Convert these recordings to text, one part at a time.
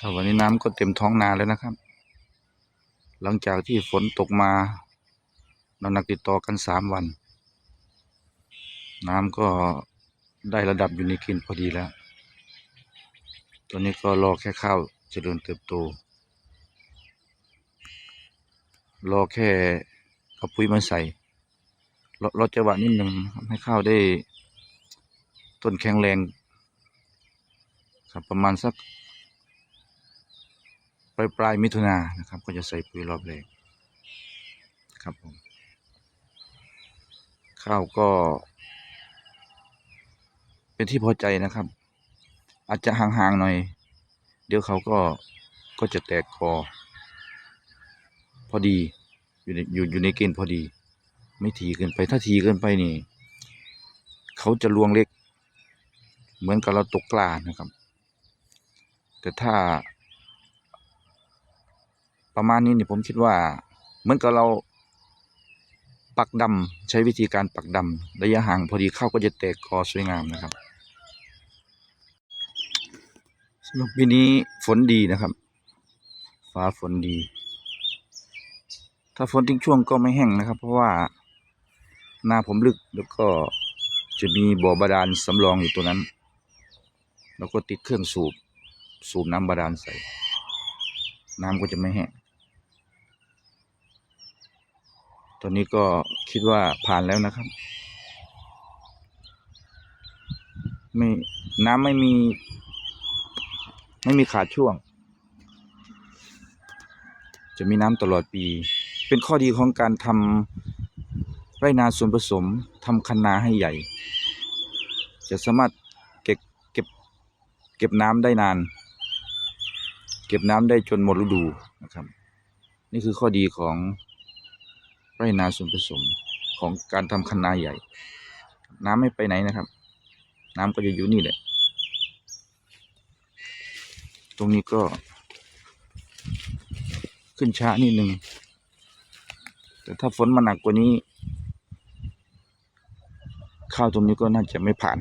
ครับวันนี้น้ำก็เต็มท้องนาแล้วนะครับ หลังจากที่ฝนตกมาหนักติดต่อกันสามวัน น้ำก็ได้ระดับอยู่ในกณฑ์พอดีแล้วตอนนี้ก็รอแค่ข้าวเจริญเติบโต รอแค่เอาปุ๋ยมาใส่รอรอจังหวะนิดหนึ่งครับให้ข้าวได้ต้นแข็งแรงครับประมาณสัก ปลายปลายมิถุนานะครับ ก็จะใส่ปุ๋ยรอบแรกครับผมข้าวก็ เป็นที่พอใจนะครับ อาจจะห่างๆหน่อย เดี๋ยวเขาก็ก็จะแตกกอพอดีอยู่ในอยู่อยู่ในเกณฑ์พอดี ไม่ทีเกินไป ถ้าทีเกินไปนี่ เขาจะลวงเล็ก เหมือนกับเราตกปลานะครับ แต่ถ้า ประมาณนี้เนี่ยผมคิดว่า เหมือนกับเราปักดำใช้วิธีการปักดำระยะห่างพอดีเข้าก็จะแตกกอสวยงามนะครับสำหรับปีนี้ฝนดีนะครับ ฟ้าฝนดี ถ้าฝนทิ้งช่วงก็ไม่แห้งนะครับ เพราะว่านาผมลึกแล้วก็จะมีบ่อบาดาลสำรองอยู่ตัวนั้น แล้วก็ติดเครื่องสูบ สูบน้ำบาดาลใส่ น้ำก็จะไม่แห้ง ตอนนี้ก็คิดว่าผ่านแล้วนะครับ ไม่น้ำไม่มี ไม่มีขาดช่วง จะมีน้ำตลอดปี เป็นข้อดีของการทำไร่นาส่วนผสมทำคันนาให้ใหญ่ จะสามารถเก็บเก็บเก็บน้ำได้นาน เก็บน้ำได้จนหมดฤดูนะครับ นี่คือข้อดีของ ไรนาส่วนผสมของการทำคันนาใหญ่ น้ำไม่ไปไหนนะครับ น้ำก็จะอยู่นี่แหละ ตรงนี้ก็ ขึ้นช้านิดนึง แต่ถ้าฝนมาหนักกว่านี้ ข้าวตรงนี้ก็น่าจะไม่ผ่าน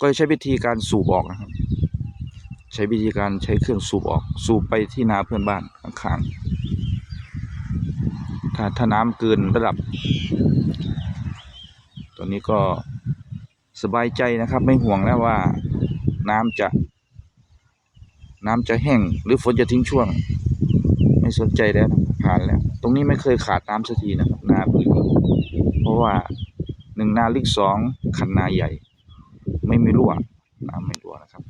ก็ใช้วิธีการสูบออกนะครับ ใช้วิธีการใช้เครื่องสูบออก สูบไปที่นาเพื่อนบ้านข้างๆ ถ้าถ้าน้ำเกินระดับตอนนี้ก็สบายใจนะครับ ไม่ห่วงแล้วว่าน้ำจะน้ำจะแห้งหรือฝนจะทิ้งช่วง ไม่สนใจแล้วผ่านแล้ว ตรงนี้ไม่เคยขาดน้ำสักทีนะครับนาบึกเพราะว่าหนึ่งนาลึกสองคันนาใหญ่ ไม่มีรั่วน้ำไม่รั่วนะครับ